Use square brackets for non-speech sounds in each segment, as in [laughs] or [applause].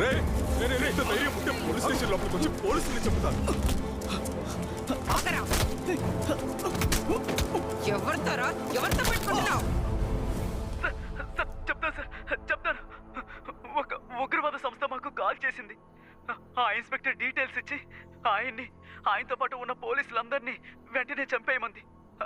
రే రే, రే, ఇంత ధైర్యం ఉంటే పోలీస్ స్టేషన్ లోపలికి వచ్చి పోలీసులు ఆగరా. ఎవరితోరా ఎవరితో పెట్టుకుంటున్నావు? చెప్తాను సార్ చెప్తాను. ఒక ఉగ్రవాద సంస్థ మాకు కాల్ చేసింది. ఆ ఇన్స్పెక్టర్ డీటెయిల్స్ ఇచ్చి ఆయన్ని ఆయనతో పాటు ఉన్న పోలీసులందరినీ వెంటనే చంపేయమంది.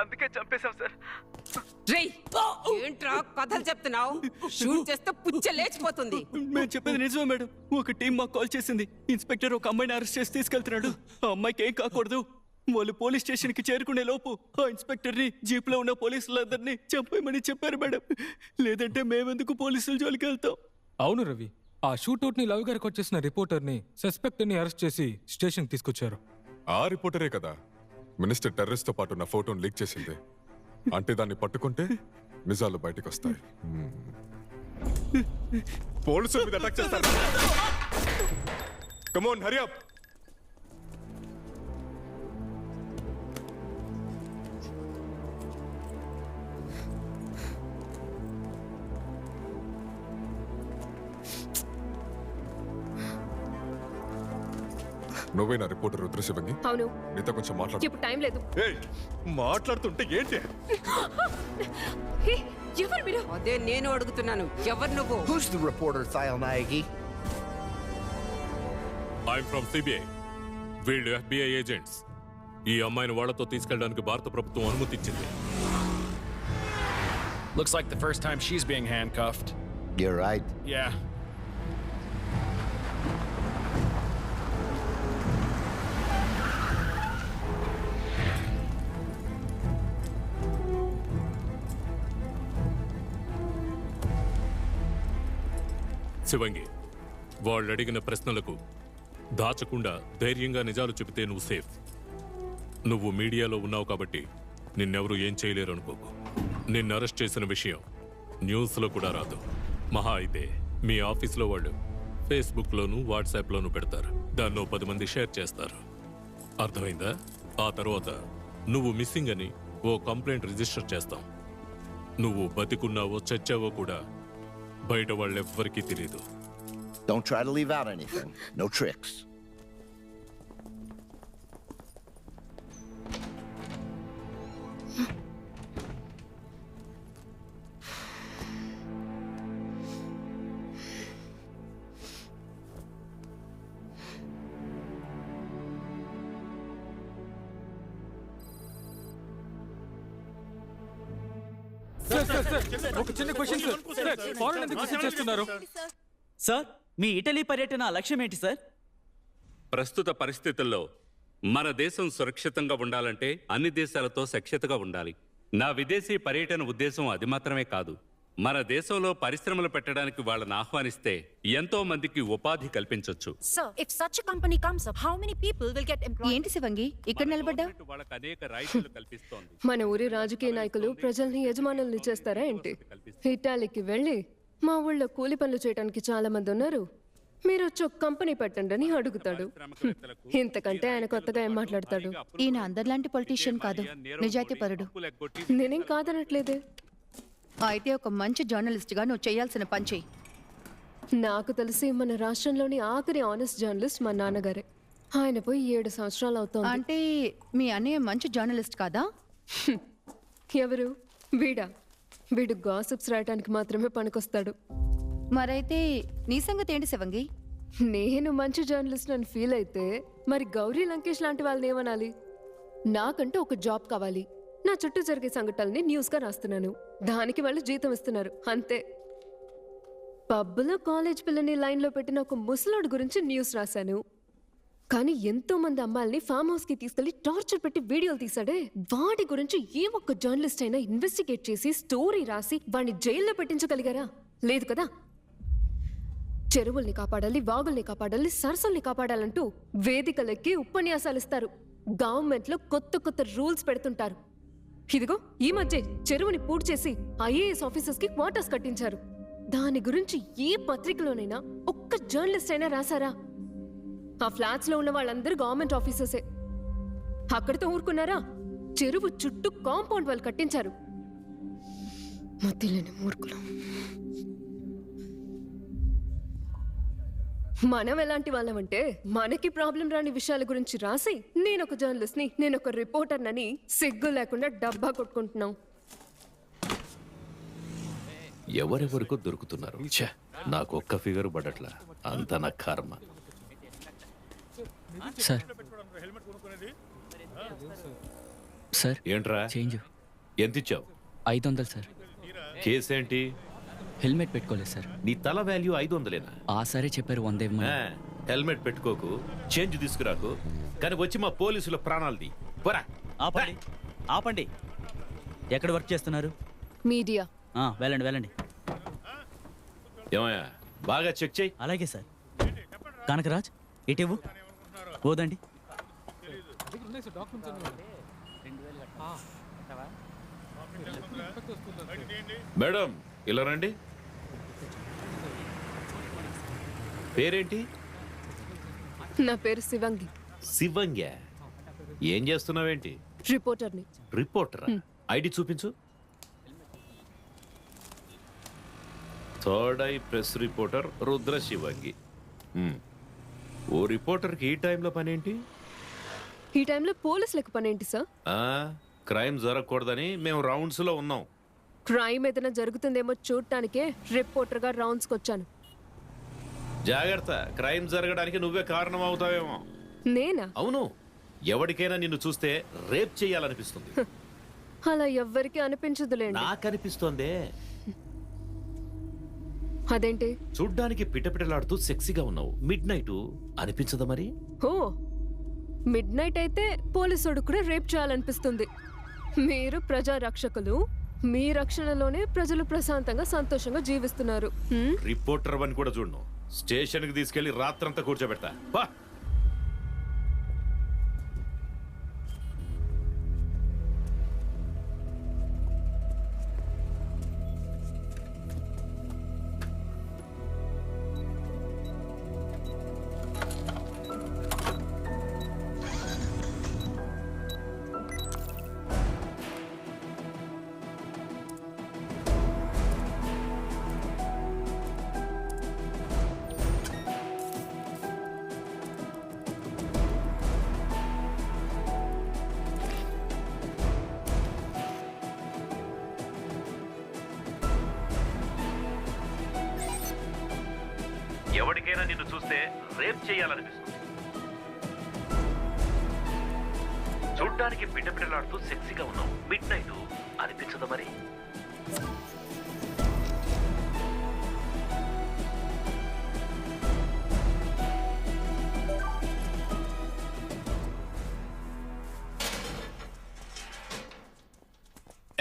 అందుకే చంపేశాం సార్. రేయ్ ఏంట్రా కథలు చెప్తున్నావు? షూట్ చేస్తే పుచ్చ లేచిపోతుంది. మేము చెప్పేది నిజమే మేడం. ఒక టీం మాకు కాల్ చేసింది. ఇన్స్పెక్టర్ ఒక అమ్మాయిని అరెస్ట్ చేసి తీసుకెళ్తున్నాడు. ఆ అమ్మాయికి ఏం కాకూడదు. వాళ్ళు పోలీస్ స్టేషన్కి చేరుకునే లోపు ఆ ఇన్స్పెక్టర్ని జీప్లో ఉన్న పోలీసులందరినీ చంపేయమని చెప్పారు మేడం. లేదంటే మేమెందుకు పోలీసుల జోలికి వెళ్తాం? అవును రవి. ఆ షూట్అవుట్ని లవ్ గారికి వచ్చేసిన రిపోర్టర్ని సస్పెక్ట్ని అరెస్ట్ చేసి స్టేషన్ తీసుకొచ్చారు. ఆ రిపోర్టరే కదా. మినిస్టర్ టెర్రరిస్ట్తో పాటు నా ఫోటోను లీక్ చేసింది. అంటే దాన్ని పట్టుకుంటే నిజాలు బయటకు వస్తాయి Hmm. మీద అటాక్ చేస్తారు కమోన్ హరి అప్ నువ్వే నా రిపోర్టర్ రుద్రశివంగి? అవును. నీతో కొంచెం మాట్లాడు. ఇప్పుడు టైం లేదు. ఏయ్, మాట్లాడుతుంటే ఏంటి? హే, ఎవరు మీరు? అదే నేను అడుగుతున్నాను. ఎవరు నువ్వు? Who's the reporter, Thayalnayagi? I'm from CBI వీళ్ళు ఎఫ్బిఐ ఏజెంట్స్ ఈ అమ్మాయిని వాళ్ళతో తీసుకెళ్ళడానికి భారత ప్రభుత్వం అనుమతి ఇచ్చింది Looks like the first time she's being handcuffed. You're right. Yeah. శివంగి వాళ్ళు అడిగిన ప్రశ్నలకు దాచకుండా ధైర్యంగా నిజాలు చెబితే నువ్వు సేఫ్. నువ్వు మీడియాలో ఉన్నావు కాబట్టి నిన్నెవరూ ఏం చేయలేరు అనుకోకు నిన్ను అరెస్ట్ చేసిన విషయం న్యూస్లో కూడా రాదు. మహా అయితే మీ ఆఫీస్లో వాళ్ళు ఫేస్బుక్లోను వాట్సాప్లోను పెడతారు. దాన్నో పది మంది షేర్ చేస్తారు. అర్థమైందా? ఆ తర్వాత నువ్వు మిస్సింగ్ అని ఓ కంప్లైంట్ రిజిస్టర్ చేస్తాం. నువ్వు బతికున్నావో చచ్చావో కూడా బయట వాళ్ళెవ్వరికీ తెలియదు Don't try to leave out anything. No tricks. ఒక చిన్న క్వశ్చన్ సార్ ఫారెన్ ఎందుకు విజిట్ చేస్తున్నారు సార్ మీ ఇటలీ పర్యటన లక్ష్యం ఏంటి సార్? ప్రస్తుత పరిస్థితుల్లో మన దేశం సురక్షితంగా ఉండాలంటే అన్ని దేశాలతో సఖ్యతగా ఉండాలి. నా విదేశీ పర్యటన ఉద్దేశం అది మాత్రమే కాదు. మన దేశంలో పరిశ్రమలు పెట్టడానికి వాళ్ళని ఆహ్వానిస్తే ఎంతో మందికి ఉపాధి కల్పించొచ్చు. Sir, if such a company comes up, how many people will get employed? ఏంటి శివంగి? ఇక్కడ నిలబడ్డా? గవర్నమెంట్ వాళ్ళకి అనేక రాయితీలు కల్పిస్తోంది. మన ఊరి రాజకీయ నాయకులు ప్రజల్ని యజమానుల్ని చేస్తారా ఏంటి? ఇటాలీకి వెళ్ళి మా ఊళ్ళో కూలి పనులు చేయడానికి చాలా మంది ఉన్నారు. మీరు వచ్చి ఒక కంపెనీ పెట్టండి అని అడుగుతాడు. హ్మ్. ఇంతకంటే ఆయన కొత్తగా ఏం మాట్లాడతాడు? ఈయన అందరిలాంటి పొలిటీషియన్ కాదు. నిజాయితీ పరుడు. నేనేం కాదనట్లేదే? అయితే ఒక మంచి జర్నలిస్ట్గా నువ్వు చేయాల్సిన పని చెయ్యి. నాకు తెలిసి మన రాష్ట్రంలోని ఆఖరి ఆనెస్ట్ జర్నలిస్ట్ మా నాన్నగారే. ఆయన పోయి ఏడు సంవత్సరాలు అవుతోంది. అంటే మీ అన్నయ్య మంచి జర్నలిస్ట్ కాదా? [laughs] ఎవరు? వీడా? వీడు గాసిప్స్ రాయటానికి మాత్రమే పనికొస్తాడు. మరైతే నీ సంగతి ఏంటి శివంగి? నేను మంచి జర్నలిస్ట్ అని ఫీల్ అయితే మరి గౌరీ లంకేష్ లాంటి వాళ్ళని ఏమనాలి? నాకంటూ ఒక జాబ్ కావాలి. నా చుట్టూ జరిగే సంఘటనల్ని న్యూస్గా రాస్తున్నాను. దానికి వాళ్ళు జీతం ఇస్తున్నారు. అంతే. పబ్లో కాలేజ్ పిల్లని లైన్లో పెట్టిన ఒక ముసలాడు గురించి న్యూస్ రాశాను. కానీ ఎంతో మంది అమ్మాయిల్ని ఫామ్ హౌస్కి తీసుకెళ్ళి టార్చర్ పెట్టి వీడియోలు తీసాడే వాటి గురించి ఏ ఒక్క జర్నలిస్ట్ అయినా ఇన్వెస్టిగేట్ చేసి స్టోరీ రాసి వాడిని జైల్లో పెట్టించగలిగారా? లేదు కదా? చెరువుల్ని కాపాడాలి వాగుల్ని కాపాడాలి సరస్సుల్ని కాపాడాలంటూ వేదికలెక్కి ఉపన్యాసాలు ఇస్తారు. గవర్నమెంట్లో కొత్త కొత్త రూల్స్ పెడుతుంటారు. ఇదిగో ఈ మధ్య చెరువుని పూర్తి చేసి ఐఏఎస్ ఆఫీసర్స్కి క్వార్టర్స్ కట్టించారు. దాని గురించి ఏ పత్రికలోనైనా ఒక్క జర్నలిస్ట్ అయినా రాసారా ఆ ఫ్లాట్స్లో ఉన్న వాళ్ళందరూ గవర్నమెంట్ ఆఫీసర్సే. అక్కడితో ఊరుకున్నారా? చెరువు చుట్టూ కాంపౌండ్ వాళ్ళు కట్టించారు. మధ్యలోని మూర్ఖులు. మనం ఎలాంటి వాళ్ళమంటే మనకి ప్రాబ్లం రాని విషయాల గురించి రాసి నేను ఒక జర్నలిస్ట్ని నేను ఒక రిపోర్టర్నని సిగ్గు లేకుండా డబ్బా కొట్టుకుంటున్నాం. ఎవరెవరికో దొరుకుతున్నారు. ఛే నాకు ఒక్క ఫిగర్ పడట్లా. అంత నా కర్మ. సార్. సార్ ఏంట్రా? చేంజ్. ఎంత ఇచ్చావు ఐదు వందలు సార్. కేసేంటి? హెల్మెట్ పెట్టుకోలేదు సార్. నీ తల వాల్యూ ఐదు వందలేనా? ఆ సరే చెప్పారు వంద. ఆ, హెల్మెట్ పెట్టుకోకు చేంజ్ తీసుకురాకు కానీ వచ్చి మా పోలీసుల ప్రాణాలది పోరా. ఆపండి. ఆపండి. ఎక్కడ వర్క్ చేస్తున్నారు? మీడియా. ఆ, వెళ్ళండి వెళ్ళండి. ఏమయ్యా బాగా చెక్ చేయి. అలాగే సార్. కనకరాజ్ ఇటివ్వు పోదండి. మేడం ఇలా రండి. పేరేంటి? నా పేరు శివంగి. శివంగ్య ఏం చేస్తున్నావేంటి? రిపోర్టర్ని. రిపోర్టరా? ఐడి చూపించు. Third eye press reporter Rudra Shivangi. ఓ రిపోర్టర్కి ఈ టైంలో పనేంటి? ఈ టైంలో పోలీసులకు పని ఏంటి సార్? ఆ, క్రైమ్ జరగకూడదని మేము రౌండ్స్లో ఉన్నాం. క్రైమ్ ఏదైనా జరుగుతుందేమో చూడటానికే రిపోర్టర్గా రౌండ్స్కి వచ్చాను. జాగ్రత్త క్రైమ్ జరగడానికి నువ్వే కారణం అవుతావేమో నేనా? అవును. ఎవరికైనా నిన్ను చూస్తే రేప్ చేయాలనిపిస్తుంది. అలా ఎవ్వరికీ అనిపించదులేండి. నాకనిపిస్తోందే. అదేంటి? చూడ్డానికి పిటపిటలాడుతూ సెక్సీగా ఉన్నావు. మిడ్ నైట్ అనిపించదా మరి? ఓ మిడ్ నైట్ అయితే పోలీసుడు కూడా రేప్ చేయాలనిపిస్తుంది. మీరు ప్రజా రక్షకులు మీ రక్షణలోనే ప్రజలు ప్రశాంతంగా సంతోషంగా జీవిస్తున్నారు. హ్మ్? రిపోర్టర్ అని కూడా చూడను. స్టేషన్కి తీసుకెళ్ళి రాత్రంతా కూర్చోబెడతా. బా ఎవరికైనా నిన్ను చూస్తే రేప్ చేయాలనిపిస్తుంది. చూడ్డానికి పిటపిటలాడుతూ సెక్సీగా ఉన్నావు. మిడ్ నైట్ అనిపించదా మరి?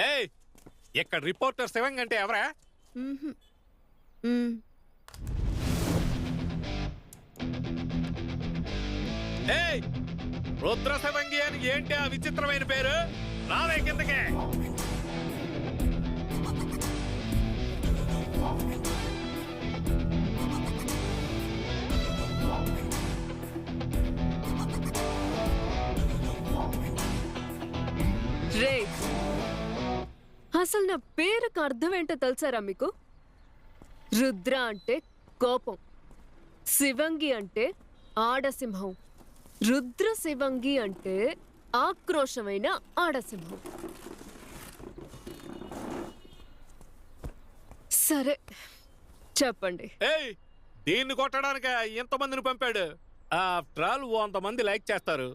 ఏయ్ ఇక్కడ రిపోర్టర్ శివంగ్ అంటే ఎవరా? ఏయ్ రుద్ర అని ఏంటి ఆ విచిత్రమైన పేరు? రావే కిందకే. రే అసలు నా పేరుకు అర్థం ఏంటో తెలుసారా మీకు? రుద్ర అంటే కోపం. శివంగి అంటే ఆడసింహం. రుద్ర శివంగి అంటే ఆక్రోశమైన ఆడసింహం. సరే చెప్పండి. ఏయ్ దీన్ని కొట్టడానికి ఇంతమందిని పంపాడు. ఆఫ్టర్ ఆల్ వంద మంది లైక్ చేస్తారు.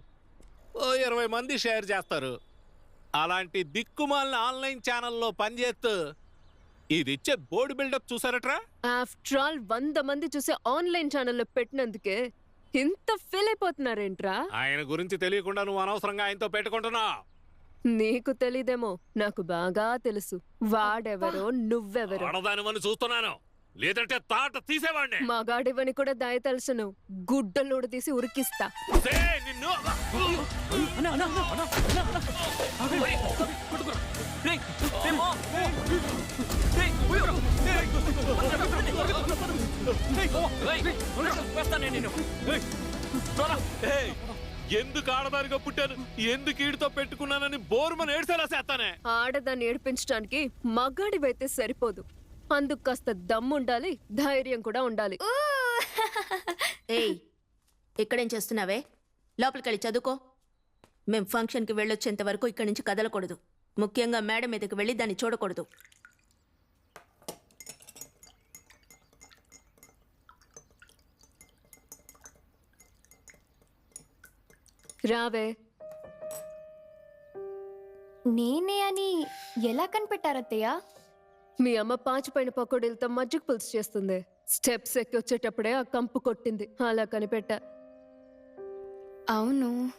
ఓ ఇరవై మంది షేర్ చేస్తారు. అలాంటి దిక్కుమాలిన ఆన్లైన్ ఛానల్లో పనిచేస్తూ ఇది ఇచ్చే బోర్డు బిల్డప్ చూసారట్రా ఆఫ్టర్ ఆల్ వంద మంది చూసే ఆన్లైన్ ఛానల్లో పెట్టినందుకే ఇంత ఫీల్ అయిపోతున్నారేంట్రా ఆయన గురించి తెలియకుండా నువ్వు అనవసరంగా ఆయనతో పెట్టుకుంటున్నావు నీకు తెలీదేమో నాకు బాగా తెలుసు వాడెవరో నువ్వెవరో ఆడదానివని చూస్తున్నాను లేదంటే తాట తీసేవాడిని మగాడివని కూడా దయ తెలుసును గుడ్డలోడు తీసి ఉరికిస్తా సే, నిన్ను ఏయ్, ఎందుకు ఆడదానిగా పుట్టాను? ఎందుకు ఈడితో పెట్టుకున్నానని బోరుమని ఏడ్చేలా చేస్తానే? ఆడదాన్ని ఏడిపించడానికి మగాడివైతే సరిపోదు. అందుకు కాస్త దమ్ము ఉండాలి ధైర్యం కూడా ఉండాలి. ఏయ్ ఇక్కడేం చేస్తున్నావే? లోపలికెళ్ళి చదువుకో. మేం ఫంక్షన్కి వెళ్ళొచ్చేంత వరకు ఇక్కడి నుంచి కదలకూడదు. ముఖ్యంగా మేడం మీదకి వెళ్ళి దాన్ని చూడకూడదు. రావే. నేనే అని ఎలా కనిపెట్టారత్తయ్య? మీ అమ్మ పాచిపోయిన పకోడీలతో మజ్జిగ పులుసు చేస్తుంది. స్టెప్స్ ఎక్కి వచ్చేటప్పుడే ఆ కంపు కొట్టింది. అలా కనిపెట్టా. అవును.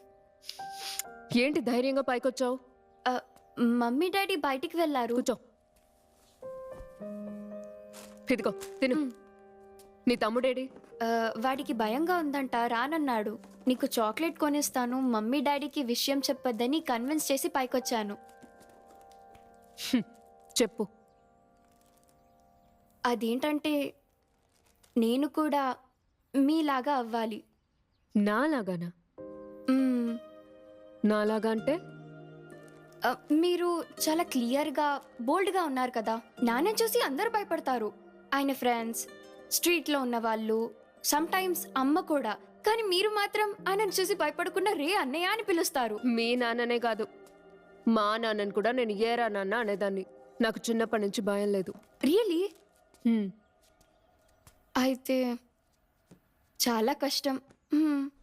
ఏంటి ధైర్యంగా పైకొచ్చావు? ఆ, మమ్మీ డాడీ బయటికి వెళ్ళారు. కూర్చో. ఇదిగో తిను. నీ తమ్ముడేడి? వాడికి భయంగా ఉందంట రానన్నాడు. నీకు చాక్లెట్ కొనిస్తాను మమ్మీ డాడీకి విషయం చెప్పొద్దని కన్విన్స్ చేసి పైకొచ్చాను. చెప్పు. అదేంటంటే నేను కూడా మీలాగా అవ్వాలి. నాలాగానా? మ్మ్. నాలాగా అంటే? ఆ, మీరు చాలా క్లియర్గా బోల్డ్గా ఉన్నారు కదా. నాన్న చూసి అందరూ భయపడతారు. ఆయన ఫ్రెండ్స్ స్ట్రీట్లో ఉన్న వాళ్ళు సమ్ టైమ్స్ అమ్మ కూడా కానీ మీరు మాత్రం ఆయనను చూసి భయపడకుండా రే అన్నయ్య అని పిలుస్తారు. మీ నాన్ననే కాదు. మా నాన్నని కూడా నేను ఏరా నాన్న అనేదాన్ని. నాకు చిన్నప్పటి నుంచి భయం లేదు. రియలీ. అయితే చాలా కష్టం. మ్మ్.